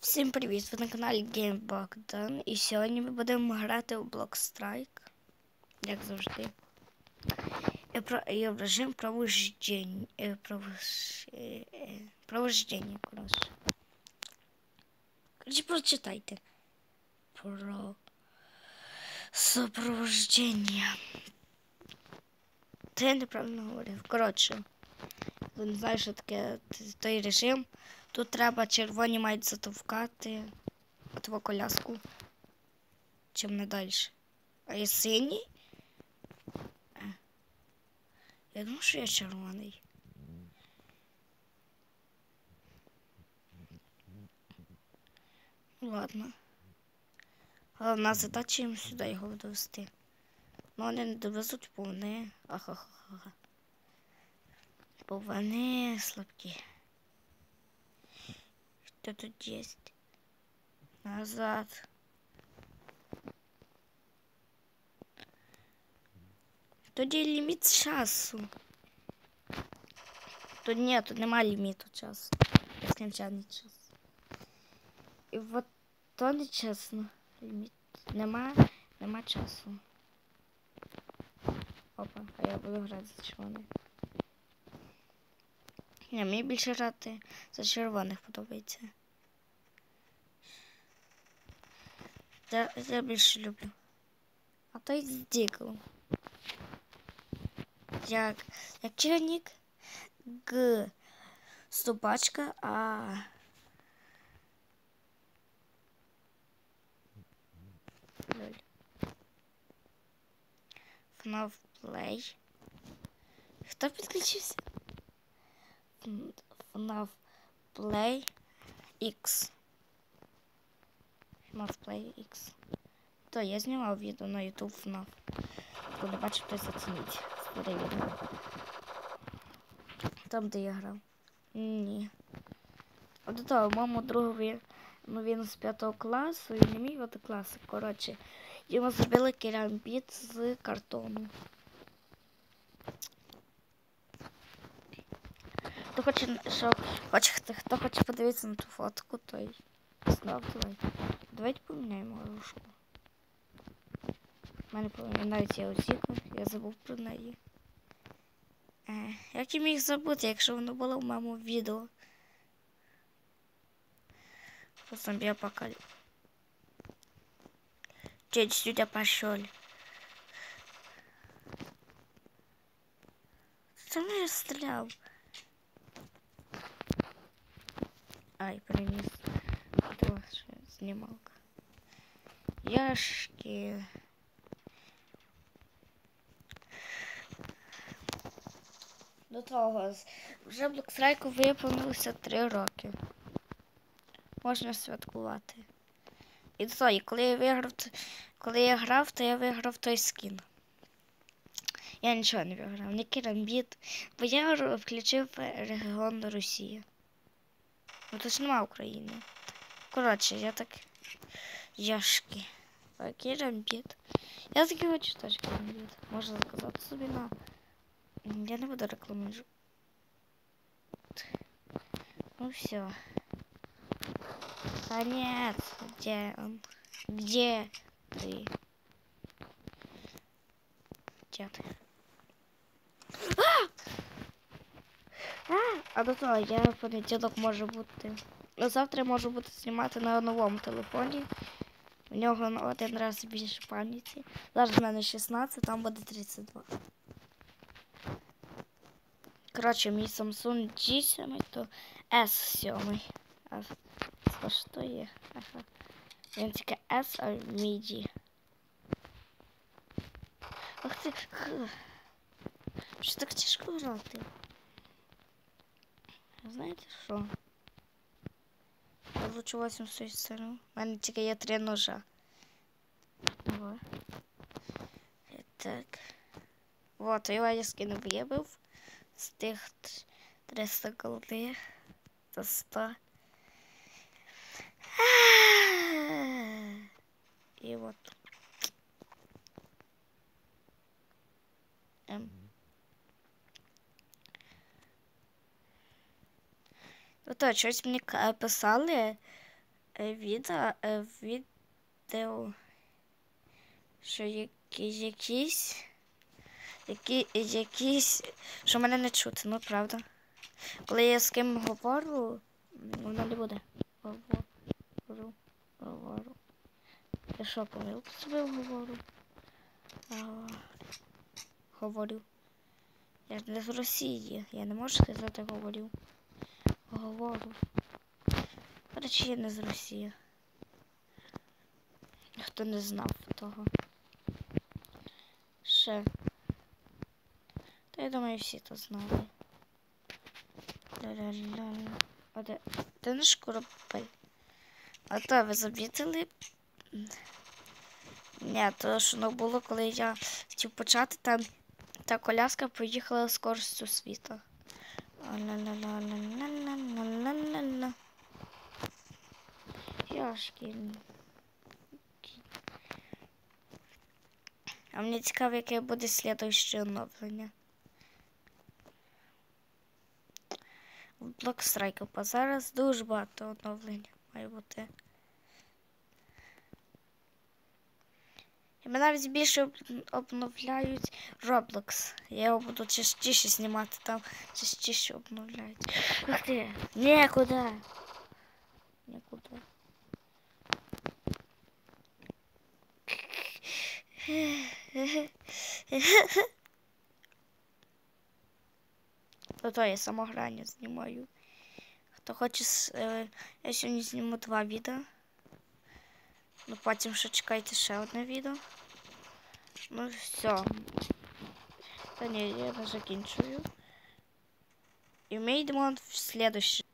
Всім привіт! Ви на каналі Game Богдан. І сьогодні ми будемо грати у Block Strike, як завжди. І, про, і в режим провождення. е, провож- е, е, Провождення, коротше. Коротше, прочитайте. Про сопровождення. Це я неправильно говорив. Коротше, не знаєте, що таке той режим. Тут треба червоні мають затовкати отву коляску. Чим не далі. А є синій? Е. Я думаю, що я червоний. Ладно. Головна задача їм сюди його довести. Ну вони не довезуть, бо вони. Ахахаха. Бо вони слабкі. Что тут есть? Назад. Тоді ліміт часу. Тут ні, тут нема ліміту часу. Нескінченний час. І от то не чесно. Ліміт. Нема, нема часу. Опа, а я буду грати за червоний. Ні, мені більше грати за червоних подобається. Я, я більше люблю. А той з Дігл. Як, як чайник Г. Собачка, а. FNAF Play. Хто підключився? FNAF Play X. FNAF Play X. То я знімав відео на YouTube FNAF. Коли бачив, хтось оцінить. Старе. Там, де я грав. Ні. А до того, моєму другові, ну він з 5 класу і не мій однокласник. Коротше, йому зробили керамбіт з картону. Хто хоче, щоб хоче, хто, хоче подивитися на ту фотку, той знов давай. Давайте поміняємо рушку. У мене поміняється Озіка, я забув про неї. Е, як я міг забути, якщо воно було в моєму відео? Зомби апокалип. Дядь, сюда пошел. Ты меня стрелял. Ай, принес. Кто снималка? Яшки. До того вже Блокстрайку виповнилося три роки. Можна святкувати. І до того, коли я виграв, коли я грав, то я виграв той скін. Я нічого не виграв, ні керамбіт, бо я включив регіон Росія. Ну то ж нема України. Коротше, я так. Яшки. А керамбіт. Я таки хочу теж керамбіт. Можна заказати собі на. М, Я не буду рекламувати. Ну все. Конец. Где он? Где ты? Где ты? А, до того я в понеділок можу бути. Ну, завтра можу бути знімати на новому телефоні. У нього один раз більше пам'яті. Зараз в мене 16, там буде 32. Коротше, мій Samsung G7, то S7. А це є? Він тільки S, а мій G. Ах ти. Що так тяжко грати? Знаєте що? Я лучше 8 стоїть сторону. У мене тільки є три ножа. Ого. І Так. Вот, його я скинув, виявив. З тих т- 300 голди до 100. І от. Ем. Ну то, щось мені ка- писали, е, відео, е, відео, що які, якісь, які, якісь, що мене не чути, ну правда. Коли я з ким говорю, воно не буде. Говорю, говорю. Я що, помилку собі говорю? Говорю. Я ж не з Росії, я не можу сказати говорю говорю. Речі, я не з Росії. Ніхто не знав того. Ще. Та я думаю, всі то знали. А де? Де наш коробей? А то ви замітили? Ні, то що ну, було, коли я хотів почати, там та коляска поїхала з користю світу. Ля-ля-ля-ля. Яшки. А мені цікаво, яке буде слідуюче оновлення. Блок страйку, бо зараз дуже багато оновлень має бути. І мене навіть більше обновляють Roblox. Я його буду частіше знімати, там частіше обновляють. Ух ти! Нікуди. Ото я самограння знімаю. Хто хоче, е, я сьогодні зніму два відео. Ну, потім ще чекайте ще одне відео. Ну, все. Та ні, я не закінчую. І ми йдемо в слідуще.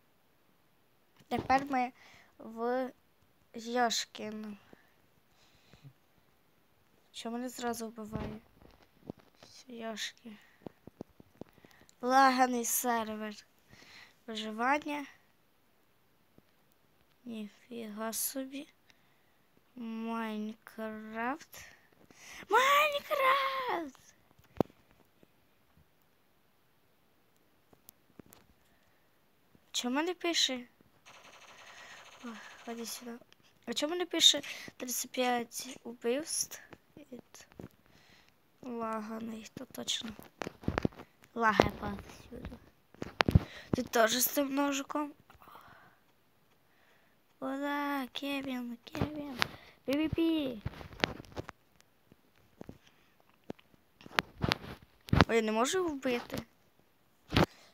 Тепер ми в Яшкін. Що мене зразу вбиває? Яшки. Лаганий сервер. Виживання. Ніфіга собі. Майнкрафт. Майнкрафт! Чому мене пише? Ходи сюди. А чому мене пише 35 убивств? Від Лаганий, то точно. Лагає повсюду. Ти теж з цим ножиком? Куда? Кевін, Кевін. Пі-пі-пі. Ой, я не можу вбити.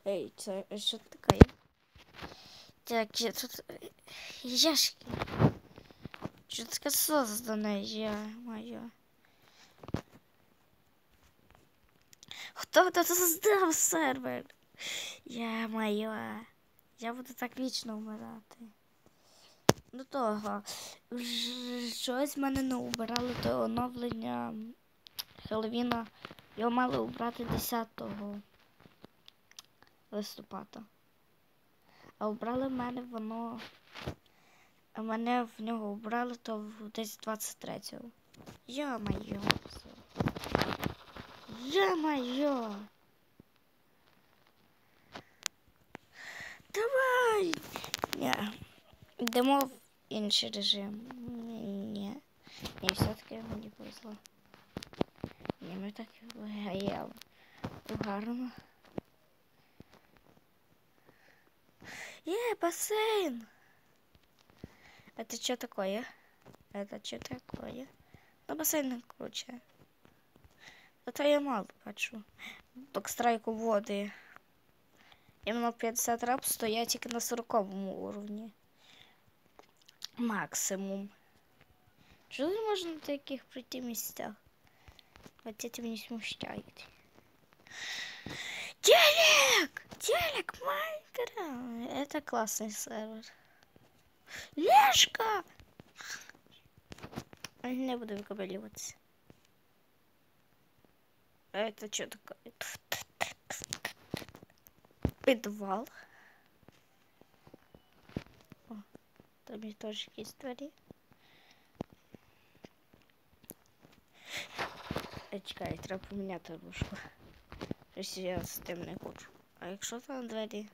Ей, це що таке? Так, я тут... е, Яшки. Що таке создане, я моя. Хто тут создав сервер? Я моя. Я буду так вічно вмирати. До того, щось в мене не убирали до оновлення Хеллоуіна. Його мали убрати 10 листопада. А обрали в мене воно. А мене в нього обрали то десь 23-го. Йо-моє. все. Йо-моє. Давай. Ні. Йдемо в інший режим. Ні. Ні, все-таки мені повезло. Ні, ми так виграємо. Гарно. Е, бассейн! Это что такое? Это что такое? Ну, бассейн круче. Это я мало бачу. Так страйку води. Іменно 50 раб стоять тільки на 40 уровні. Максимум. Чого не можна на таких пройти місцях? Вот это меня смущает. Телек! Телек Майнкрафт! Это классный сервер. Лешка! Ой, Не буду выкабеливаться. А Это что такое? Подвал. О, там и тоже есть двери. Е, Чекай, треба поміняти рушку. Щось я з тим не хочу. А якщо там двері?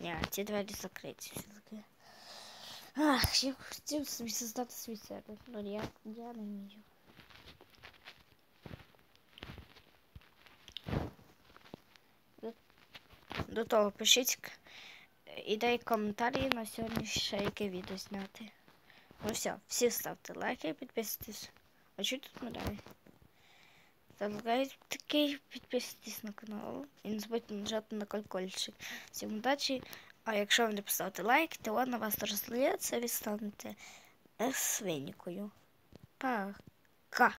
Ні, ці двері закриті все-таки. Ах, я хотів собі создати свій сервер, але я, я не вмію. До того пишіть ідеї коментарі на сьогодні ще яке відео зняти. Ну все, всі ставте лайки, підписуйтесь. А що тут медалі? Ставте такий, підписуйтесь на канал. І не забудьте нажати на колокольчик. Всім удачі! А якщо ви не поставите лайк, то на вас розліється, ви станете свинькою. Пока.